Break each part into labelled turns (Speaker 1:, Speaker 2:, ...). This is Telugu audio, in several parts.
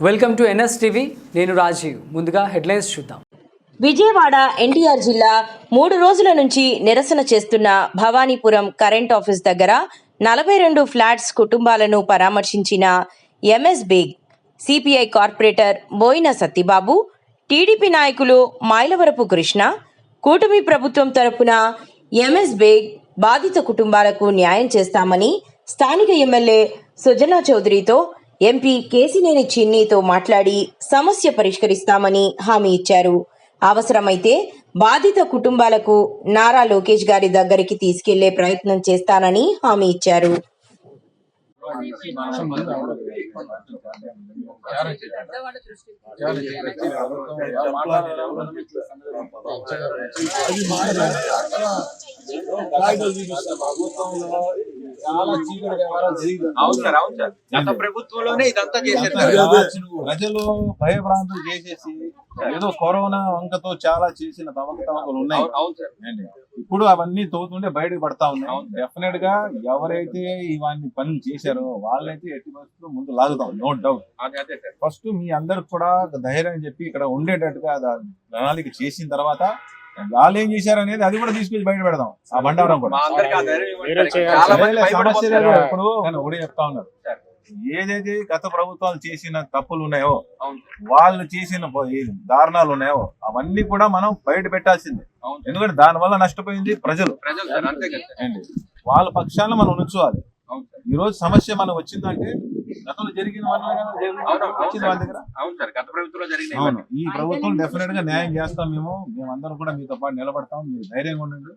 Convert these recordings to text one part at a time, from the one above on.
Speaker 1: Welcome to NS TV. నేను రాజీవ్. ముందుగా హెడ్లైన్స్ చూద్దాం.
Speaker 2: విజయవాడ ఎన్టీఆర్ జిల్లా మూడు రోజుల నుంచి నిరసన చేస్తున్న భవానీపురం కరెంట్ ఆఫీస్ దగ్గర నలభై రెండు ఫ్లాట్స్ కుటుంబాలను పరామర్శించిన MS Baig CPI corporator Boina Sattibabu TDP నాయకులు మైలవరపు కృష్ణ కూటమి ప్రభుత్వం తరపున ఎంఎస్ బేగ్ బాధిత కుటుంబాలకు న్యాయం చేస్తామని స్థానిక ఎమ్మెల్యే సుజనా చౌదరితో ఎంపీ కేసినేని చిన్నీతో మాట్లాడి సమస్య పరిష్కరిస్తామని హామీ ఇచ్చారు. అవసరమైతే బాధిత కుటుంబాలకు నారా లోకేష్ గారి దగ్గరికి తీసుకెళ్ళే ప్రయత్నం చేస్తానని హామీ ఇచ్చారు.
Speaker 3: అవును సార్ అవును సార్. గత ప్రభుత్వంలోనే ఇదంతా చేశారు సార్.
Speaker 4: ప్రజలు భయభ్రాంతులు చేసేసి ఏదో కరోనా వంకతో చాలా చేసిన తవకతవకలు ఉన్నాయి.
Speaker 3: అవును సార్?
Speaker 4: ఇప్పుడు అవన్నీ తోతుంటే బయటకు పడతా ఉన్నాయి. డెఫినెట్గా ఎవరైతే ఇవన్నీ పనులు చేశారో వాళ్ళైతే ఎట్టి పరిస్థితుల్లో ముందు లాగుతాం. నో డౌట్ ఫస్ట్ మీ అందరికి కూడా ధైర్యం చెప్పి ఇక్కడ ఉండేటట్టుగా ప్రణాళిక చేసిన తర్వాత వాళ్ళు ఏం చేశారు అనేది అది కూడా తీసుకొచ్చి బయట పెడదాం. ఆ బండారం కూడా. ఇప్పుడు నేను ఒకటే చెప్తా ఉన్నారు
Speaker 3: సార్.
Speaker 4: ఏదైతే గత ప్రభుత్వాలు చేసిన తప్పులు ఉన్నాయో. వాళ్ళు చేసిన దారుణాలు ఉన్నాయో అవన్నీ కూడా మనం బయట పెట్టాల్సిందే. ఎందుకంటే దాని వల్ల నష్టపోయింది ప్రజలు. వాళ్ళ పక్షాన మనం ఉంచుకోవాలి.
Speaker 3: అవును సార్.
Speaker 4: ఈ రోజు సమస్య మనకు వచ్చిందంటే
Speaker 3: అవును అవును
Speaker 4: వచ్చింది వాళ్ళ దగ్గర?
Speaker 3: అవును సార్. గత ప్రభుత్వంలో జరిగిన
Speaker 4: అవును. ఈ ప్రభుత్వం డెఫినెట్గా న్యాయం చేస్తాం మేము. మేమందరం కూడా మీతో పాటు నిలబడతాం. మీరు ధైర్యంగా ఉండండి.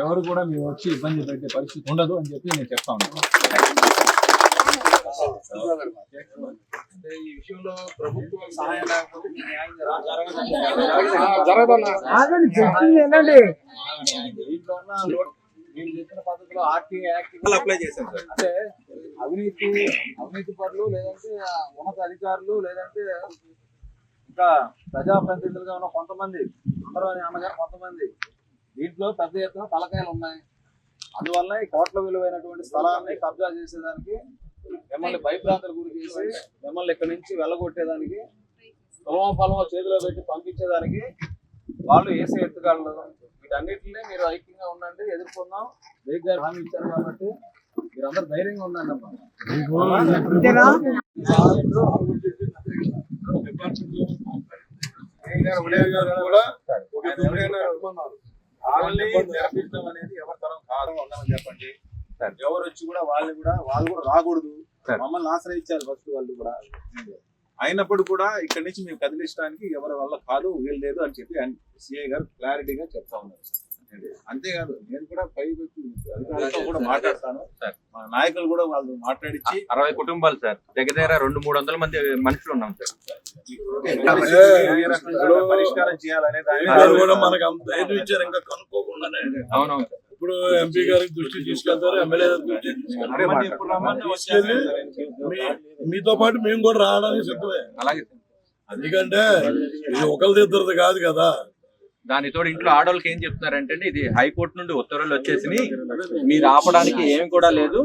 Speaker 4: ఎవరు కూడా మీరు వచ్చి ఇబ్బంది పెట్టే పరిస్థితి ఉండదు అని చెప్పి నేను చెప్తా ఉన్నాను.
Speaker 3: అంటే ఈ విషయంలో ప్రభుత్వం సహాయం లేకపోతే
Speaker 4: దీంట్లో ఉన్న
Speaker 3: అప్లై చేశాం సార్.
Speaker 5: అంటే అవినీతి అవినీతి పరులు లేదంటే ఉన్నత అధికారులు లేదంటే ఇంకా ప్రజాప్రతినిధులుగా ఉన్న కొంతమంది అందరూ అని అన్నగారు కొంతమంది దీంట్లో పెద్ద ఎత్తున తలకాయలు ఉన్నాయి. అందువల్ల ఈ కోట్ల విలువైనటువంటి స్థలాన్ని కబ్జా చేసేదానికి మిమ్మల్ని భయభ్రాంతులు గురి చేసి మిమ్మల్ని ఇక్కడి నుంచి వెళ్ళగొట్టేదానికి పొలవ పొలవ చేతిలో పెట్టి పంపించేదానికి వాళ్ళు వేసే ఎత్తుగాళ్ళు. వీటన్నిటిని మీరు ఐక్యంగా ఉండండి ఎదుర్కొందాం. బేగ్ గారు హామీ ఇచ్చారు కాబట్టి మీరందరూ ధైర్యంగా ఉండండి అమ్మా.
Speaker 4: వాళ్ళని తెరపించడం అనేది ఎవరి తరం కాదు చెప్పండి. ఎవరు వచ్చి కూడా వాళ్ళు కూడా వాళ్ళు కూడా రాకూడదు. మమ్మల్ని ఆశ్రయించారు ఫస్ట్ వాళ్ళు కూడా. అయినప్పుడు కూడా ఇక్కడి నుంచి మేము కదిలించడానికి ఎవరి వల్ల కాదు వీలు లేదు అని చెప్పి సిఐ గారు క్లారిటీగా చెప్తా ఉన్నారు. అంతేకాదు నేను కూడా పై అధికారులతో కూడా మాట్లాడతాను.
Speaker 3: సార్.
Speaker 4: మా నాయకులు కూడా వాళ్ళు మాట్లాడించి
Speaker 3: అరవై కుటుంబాలు సార్. దగ్గర దగ్గర రెండు మూడు వందల మంది మనుషులు ఉన్నాం సార్.
Speaker 4: పరిష్కారం చేయాలనే
Speaker 6: ఇచ్చారు ఇంకా కనుక్కోకుండానే.
Speaker 3: అవునవును. సార్
Speaker 6: ఇప్పుడు ఎంపీ గారికి దృష్టి తీసుకెళ్తారు ఎమ్మెల్యే గారి దృష్టి తీసుకెళ్తారు. తీసుకెళ్ళి మీతో పాటు మేము కూడా రావడానికి సిద్ధమే. ఎందుకంటే ఇది ఒకరిది ఇద్దరిది కాదు కదా.
Speaker 3: దానితో ఇంట్లో ఆడవాళ్ళకి ఏం చెప్తున్నారంటే ఇది హైకోర్టు నుండి ఉత్తర్వులు వచ్చేసి మీరు ఆపడానికి ఏమి కూడా లేదు.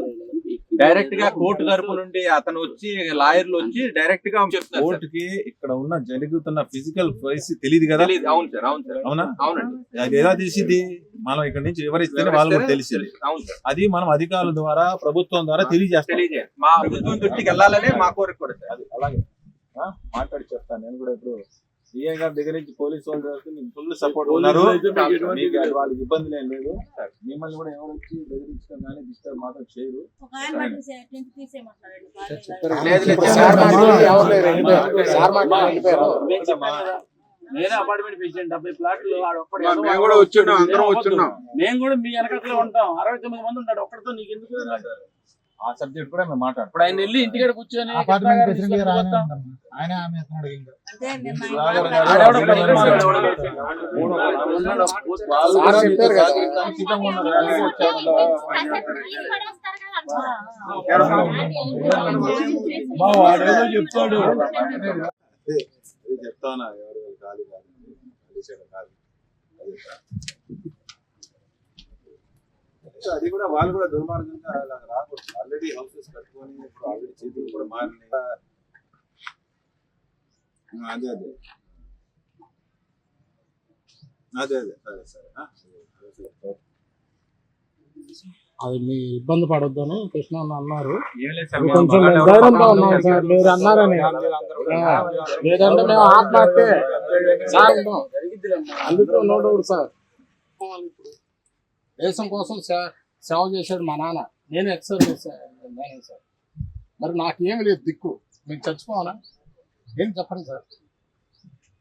Speaker 3: డైరెక్ట్గా కోర్టు తరపు నుండి అతను వచ్చి లాయర్లు వచ్చి డైరెక్ట్గా.
Speaker 4: కోర్టుకి ఇక్కడ ఉన్న జరుగుతున్న ఫిజికల్ పరిస్థితి తెలియదు కదా.
Speaker 3: అవును సార్ అవును సార్.
Speaker 4: అవునా?
Speaker 3: అవునండి.
Speaker 4: అది ఎలా తెలిసింది మనం ఇక్కడ నుంచి వివరిస్తేనే వాళ్ళు తెలిసింది.
Speaker 3: అవును సార్.
Speaker 4: అది మనం అధికారుల ద్వారా ప్రభుత్వం ద్వారా తెలియజేస్తాం.
Speaker 3: మా ప్రభుత్వం దృష్టికి వెళ్ళాలనే మా కోరిక కూడా
Speaker 4: అది అలాగే? మాట్లాడి చెప్తాను. నేను కూడా ఇప్పుడు సీఏ గారి దగ్గర నుంచి పోలీస్ వాళ్ళు మీకు ఫుల్ సపోర్ట్ ఉన్నారు.
Speaker 6: మీకు
Speaker 4: వాళ్ళకి ఇబ్బంది ఏం లేదు. మిమ్మల్ని కూడా ఎవరు వచ్చి బెదిరించడం కానీ డిస్టర్బ్ మాత్రం చేయరు.
Speaker 5: నేనే అపార్ట్మెంట్ పెంచాను డెబ్బై ప్లాట్లు
Speaker 7: మేము కూడా వచ్చున్నాం అందరం వచ్చున్నాం
Speaker 5: మేము కూడా మీ వెనకట్లో ఉంటాం. అరవై తొమ్మిది మంది ఉంటాడు ఒక్కడితో నీకు ఎందుకు
Speaker 4: ఆ సబ్జెక్ట్ కూడా మేము మాట్లాడతాం
Speaker 5: ఇప్పుడు ఆయన వెళ్ళి ఇంటికాడ కూర్చొని
Speaker 8: ఆయనే ఆమె
Speaker 6: చెప్తాడు
Speaker 4: చెప్తానా ఎవరు కాదు కాదు కాదు సో అది కూడా వాళ్ళు కూడా దుర్మార్గంగా అలా రాకూడదు. ఆల్రెడీ హౌసెస్ కట్టుకొని ఇప్పుడు ఆల్రెడీ చేతులు కూడా మారినాయి. అదే అదే. అదే అదే సరే సరే ఆ?
Speaker 8: అది మీ ఇబ్బంది పడొద్దని కృష్ణ అన్న అన్నారు. కొంచెం ధైర్యంతో ఉన్నాం. సార్ మీరు అన్నారని. లేదంటే మేము ఆత్మహత్య. అందుకే నో డౌట్ సార్. దేశం కోసం సేవ చేశాడు మా నాన్న. నేను ఎక్సర్సైజ్ చేశాను సార్. మరి నాకేమి లేదు దిక్కు. మీకు చచ్చిపోవాలా? ఏం చెప్పండి సార్?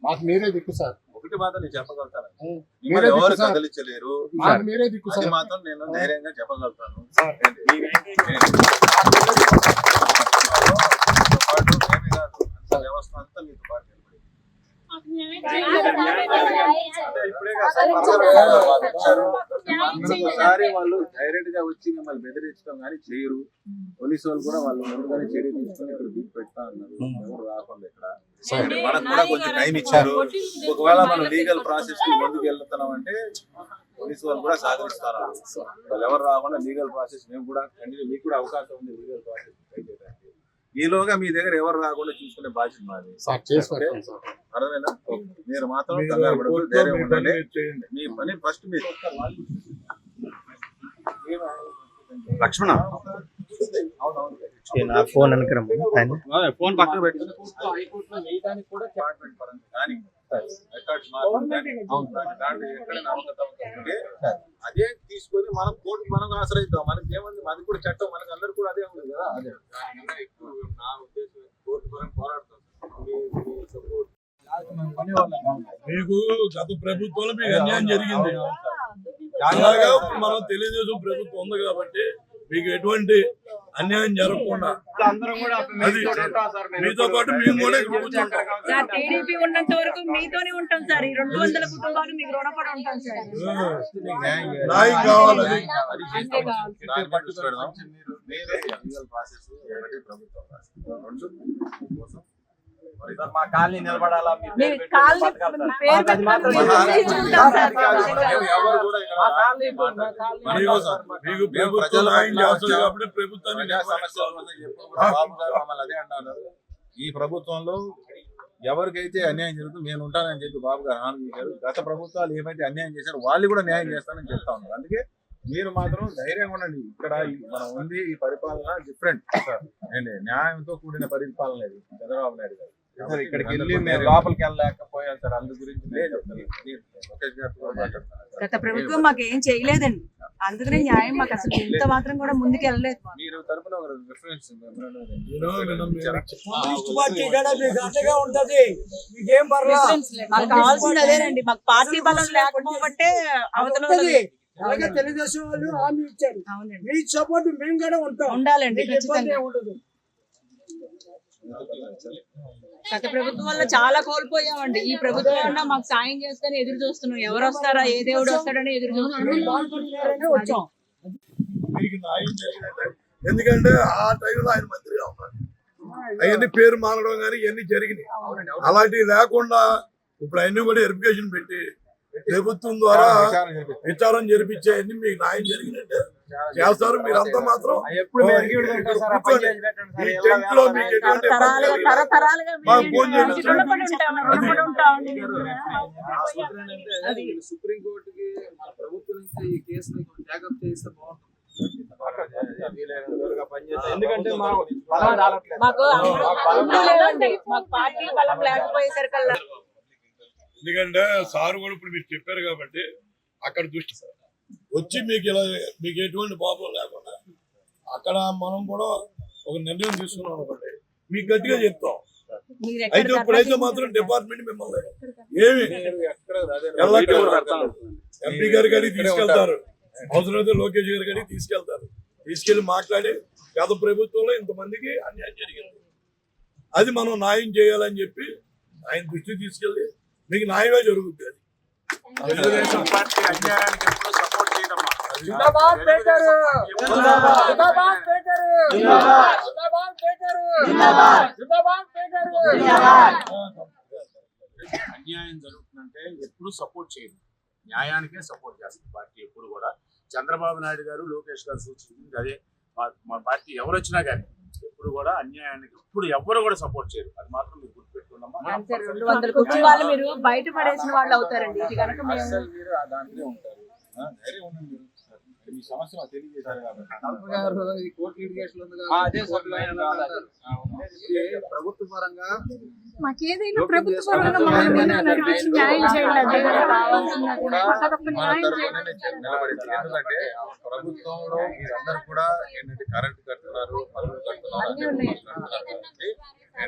Speaker 8: మాకు మీరే దిక్కు సార్.
Speaker 4: ఒకటి మాత్రం నేను చెప్పగలుగుతాను.
Speaker 8: మీరే
Speaker 4: ఎవరు కదిలించలేరు.
Speaker 8: మాకు మీరే దిక్కు సార్.
Speaker 4: మాత్రం నేను ధైర్యంగా చెప్పగలుగుతాను. మేమే వ్యవస్థ అంతా మీతో పాటు. ఒకసారి వాళ్ళు డైరెక్ట్గా వచ్చి మిమ్మల్ని బెదిరించడం కానీ చేయరు. పోలీసు వాళ్ళు కూడా వాళ్ళు ముందుగానే చర్య తీసుకొని ఇక్కడ బిల్ పెడతా ఉన్నారు ఎవరు రాకుండా ఇక్కడ. మనకు కూడా కొంచెం టైం ఇచ్చారు. ఒకవేళ మనం లీగల్ ప్రాసెస్కి ముందుకు వెళ్తున్నాం అంటే పోలీసు వాళ్ళు కూడా సహకరిస్తారు వాళ్ళు ఎవరు రాకుండా లీగల్ ప్రాసెస్ మేము కూడా కంటిన్యూ మీకు కూడా అవకాశం ఉంది లీగల్ ప్రాసెస్ ఈలోగా మీ దగ్గర ఎవరు రాకుండా చూసుకునే బాధ్యత మాది. అర్థమైనా మీరు మాత్రం కంగారు ధైర్యం
Speaker 6: మీ పని చేయండి.
Speaker 4: మీ పని ఫస్ట్ మీరు.
Speaker 3: లక్ష్మణ.
Speaker 9: ఫోన్ అనుకున్నాము
Speaker 3: ఫోన్ పక్కన పెట్టి
Speaker 5: హైకోర్టులో వేయడానికి కూడా
Speaker 4: డిపార్ట్మెంట్ పరంగా కానీ రికార్డ్స్ మార్చడం కానీ దాంట్లో ఎక్కడైనా అవకతవకలు ఉంటే అదే తీసుకొని మనం కోర్టు మనం ఆశ్రయిద్దాం. మనకి ఏముంది మనకి కూడా చట్టం మనకి అందరు కూడా అదే ఉంది కదా. అదే. దానికన్నా ఎక్కువ నా ఉద్దేశం కోర్టు పరంగా పోరాడతాం మీ- మీ support.
Speaker 6: మీకు గత ప్రభుత్వంలో మీకు అన్యాయం జరిగింది. అలాగా మనం తెలుగుదేశం ప్రభుత్వం ఉంది కాబట్టి మీకు ఎటువంటి అన్యాయం జరగకుండా. అది మీతో పాటు మేము కూడా ఇక్కడ కూర్చుంటాం
Speaker 10: సార్. టీడీపీ ఉన్నంత వరకు మీతోనే ఉంటాం సార్. ఈ రెండు వందల కుటుంబాలు మీకు రుణపడి ఉంటాం సార్.
Speaker 4: న్యాయం చేయాలి.
Speaker 6: న్యాయం కావాలి
Speaker 4: ప్రాసెస్. ఒకటి ప్రభుత్వం కోసం
Speaker 5: మా కాలనీ నిలబడాలా? మీ. పేరు
Speaker 4: ఈ ప్రభుత్వంలో ఎవరికైతే అన్యాయం జరుగుతుందో నేను ఉంటానని చెప్పి బాబు గారు హామీ ఇచ్చారు. గత ప్రభుత్వాలు ఏమైతే అన్యాయం చేశారో వాళ్ళు కూడా న్యాయం చేస్తానని చెప్తా ఉన్నారు. అందుకే మీరు మాత్రం ధైర్యంగా ఉండండి. ఇక్కడ మనం ఉంది ఈ పరిపాలన డిఫరెంట్ ఏంటి? న్యాయంతో కూడిన పరిపాలన ఇది చంద్రబాబు నాయుడు గారు.
Speaker 5: సార్ ఇక్కడికి వెళ్ళి లోపలికి సార్ అందు గురించి.
Speaker 11: గత ప్రభుత్వం మాకు ఏం చేయలేదండి. అందుకనే న్యాయం మాకు అసలు ఇంత మాత్రం కూడా ముందుకు వెళ్ళలేదు.
Speaker 4: మీరు తరపున ఒక రిఫరెన్స్.
Speaker 11: మాకు కావాల్సింది అదేనండి. మాకు పార్టీ బలం లేకపోబట్టే అవతల
Speaker 12: అలాగే తెలుగుదేశం వాళ్ళు హామీ ఇచ్చారు.
Speaker 11: అవునండి.
Speaker 12: మీ సపోర్ట్ మేము కూడా ఉంటాం.
Speaker 11: ఉండాలండి
Speaker 12: ఉండదు.
Speaker 11: గత ప్రభుత్వం వల్ల చాలా కోల్పోయామండి. ఈ ప్రభుత్వం అన్నా మాకు సాయం చేస్తేనే ఎదురు చూస్తున్నాం. ఎవరు వస్తారా? ఏ దేవుడు వస్తాడని ఎదురు చూస్తున్నాం.
Speaker 6: ఎందుకంటే ఆ టైంలో ఆయన మంత్రిగా ఉన్నారు. అవన్నీ పేరు మారడం కానీ ఇవన్నీ జరిగినాయి. అలాంటివి లేకుండా ఇప్పుడు అన్ని కూడా వెరిఫికేషన్ పెట్టి ప్రభుత్వం ద్వారా విచారం జరిపించేయన్ని మీకు న్యాయం జరిగినట్టే. చేస్తారు. మీరంతా మాత్రం
Speaker 5: సార్? సార్.
Speaker 6: ఈ
Speaker 5: టెంట్లో?
Speaker 6: మీకు ఎటువంటి సార్.
Speaker 5: సుప్రీంకోర్టుకి మన ప్రభుత్వం నుంచి ఈ కేసుని ట్యాకప్ చేస్తే బాగుంటుంది. ఎందుకంటే
Speaker 6: ఎందుకంటే సార్ కూడా ఇప్పుడు మీరు చెప్పారు కాబట్టి అక్కడ దృష్టి వచ్చి మీకు ఇలా మీకు ఎటువంటి ప్రాబ్లం లేకుండా అక్కడ మనం కూడా ఒక నిర్ణయం తీసుకున్నాం అనుకోండి. మీకు గట్టిగా చెప్తాం.
Speaker 11: మీరు
Speaker 6: అయితే ఇప్పుడైతే మాత్రం డిపార్ట్మెంట్ మిమ్మల్ని ఏమి? ఎంపీ గారి గారికి తీసుకెళ్తారు. అవసరమైతే లోకేష్ గారి గారికి తీసుకెళ్తారు. తీసుకెళ్ళి మాట్లాడి గత ప్రభుత్వంలో ఇంతమందికి అన్యాయం జరిగింది. అది మనం న్యాయం చేయాలని చెప్పి ఆయన దృష్టికి తీసుకెళ్ళి మీకు న్యాయమే జరుగుతుంది అది.
Speaker 12: జిందాబాద్ జిందాబాద్. పెట్టారు జిందాబాద్. పెట్టారు జిందాబాద్. పెట్టారు
Speaker 7: అన్యాయం జరుగుతుందంటే ఎప్పుడు సపోర్ట్ చేయదు న్యాయానికే సపోర్ట్ చేస్తుంది పార్టీ ఎప్పుడు కూడా. చంద్రబాబు నాయుడు గారు లోకేష్ గారు సూచించింది అదే. మా- పార్టీ ఎవరు వచ్చినా కానీ ఎప్పుడు కూడా అన్యాయానికి ఎప్పుడు ఎవరు కూడా సపోర్ట్ చేయరు. అది మాత్రం మీరు
Speaker 11: కుటుంబాలు మీరు బయట పడేసిన వాళ్ళు అవుతారండి.
Speaker 4: ఉంటారు. ధైర్యం ఉండండి. మీ సమస్య మాకు తెలియజేశారు కాబట్టి.
Speaker 5: ఆ, అదే సార్ లైన్ కావాలి. ఇది ప్రభుత్వ పరంగా
Speaker 10: మాకేదైనా ప్రభుత్వ పరంగా మమ్మల్ని ముందుకు నడిపించి న్యాయం చేయండి. అదే కదా కావాల్సినది మాకు అదొక
Speaker 4: మన
Speaker 10: న్యాయం
Speaker 4: తరఫున
Speaker 10: చేయండి.
Speaker 4: నిలబడింది. ఎందుకంటే ప్రభుత్వంలో మీరందరూ కూడా ఏంటంటే కరెంట్ కడుతున్నారు పనులు కడుతున్నారు కాబట్టి